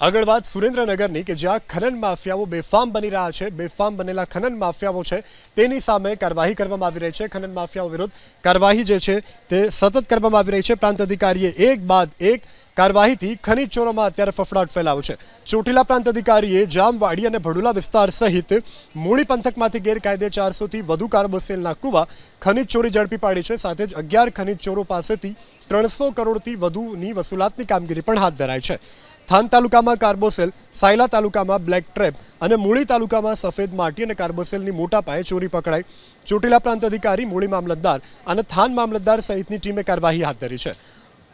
આગળ વાત સુરેન્દ્રનગરની કે જ્યાં ખનન માફિયાઓ બેફામ બની રહ્યા છે, બેફામ બનેલા ખનન માફિયાઓ છે, તેની સામે કાર્યવાહી કરવામાં આવી રહી છે. ખનન માફિયાઓ વિરુદ્ધ કાર્યવાહી જે છે, તે સતત કરવામાં આવી રહી છે. પ્રાંત અધિકારીએ એક બાદ એક કાર્યવાહીથી ખનીજ ચોરોમાં અત્યારે ફફડાટ ફેલાયો છે. ચોટીલા પ્રાંત અધિકારીએ જામવાડી અને ભડુલા વિસ્તાર સહિત મૂળી પંથકમાંથી ગેરકાયદે ચારસોથી વધુ કાર્બોસેલના કુવા ખનીજ ચોરી ઝડપી પાડી છે. સાથે જ અગિયાર ખનીજ ચોરો પાસેથી ત્રણસો કરોડથી વધુની વસૂલાતની કામગીરી પણ હાથ ધરાઈ છે. થાન તાલુકામાં કાર્બોસેલ, સાયલા તાલુકામાં બ્લેક ટ્રેપ અને મૂળી તાલુકામાં સફેદ માટી અને કાર્બોસેલની મોટા પાયે ચોરી પકડાઈ. ચોટીલા પ્રાંત અધિકારી, મૂળી મામલતદાર અને થાન મામલતદાર સહિતની ટીમે કાર્યવાહી હાથ ધરી છે.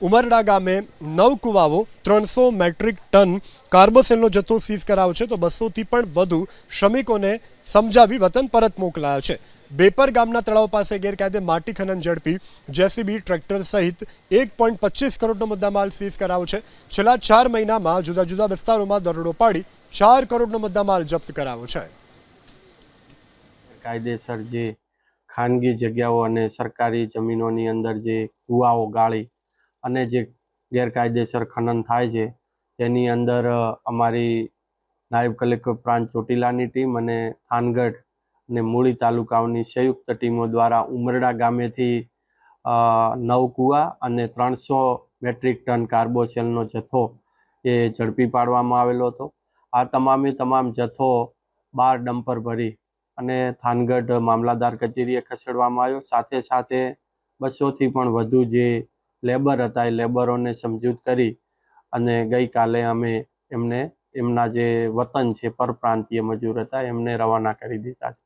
ઉમરડા ગામે નવ કુવાઓ, ત્રણસો મેટ્રિક ટન કાર્બોસેલનો જથ્થો સીઝ કરાયો છે. તો બસોથી પણ વધુ શ્રમિકોને સમજાવી વતન પરત મોકલાયા છે. બેપર ગામના તળાવ પાસે ગેરકાયદે માટી ખનન ઝડપી. જેસીબી ટ્રેક્ટર સહિત એક પોઈન્ટ પચીસ કરોડનો મુદ્દામાલ સીઝ કરાયો છે. છેલ્લા ચાર મહિનામાં જુદા જુદા વિસ્તારોમાં દરોડો પાડી ચાર કરોડનો મુદ્દામાલ જપ્ત કરાયો છે. કાયદેસર જે ખાનગી જગ્યાઓ અને સરકારી જમીનોની અંદર જે કુવાઓ ગાળી અને જે ગેરકાયદેસર ખનન થાય છે, તેની અંદર અમારી નાયબ કલેક્ટર પ્રાંત ચોટીલાની ટીમ અને થાનગઢ અને મૂળી તાલુકાઓની સંયુક્ત ટીમો દ્વારા ઉમરડા ગામેથી નવ કૂવા અને ત્રણસો મેટ્રિક ટન કાર્બોસેલનો જથ્થો એ ઝડપી પાડવામાં આવેલો હતો. આ તમામે તમામ જથ્થો બાર ડમ્પર ભરી અને થાનગઢ મામલાદાર કચેરીએ ખસેડવામાં આવ્યો. સાથે સાથે બસોથી પણ વધુ જે લેબર હતા એ લેબરોને સમજૂત કરી અને ગઈકાલે અમે એમને, એમના જે વતન છે પરપ્રાંતીય મજૂર હતા એમને રવાના કરી દીધા છે.